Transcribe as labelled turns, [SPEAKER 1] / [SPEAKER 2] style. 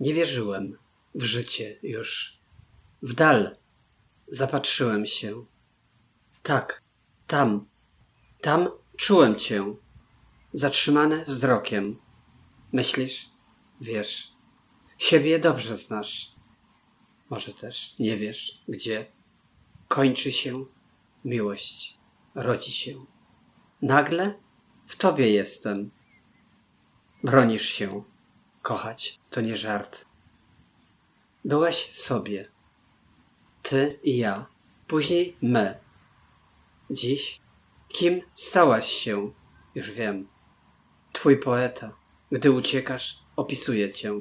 [SPEAKER 1] Nie wierzyłem w życie już. W dal zapatrzyłem się. Tak, tam, tam czułem cię, zatrzymane wzrokiem. Myślisz, wiesz, siebie dobrze znasz. Może też nie wiesz, gdzie kończy się miłość, rodzi się. Nagle w tobie jestem. Bronisz się. Kochać to nie żart. Byłeś sobie. Ty i ja. Później my. Dziś kim stałaś się? Już wiem. Twój poeta, gdy uciekasz, opisuje cię.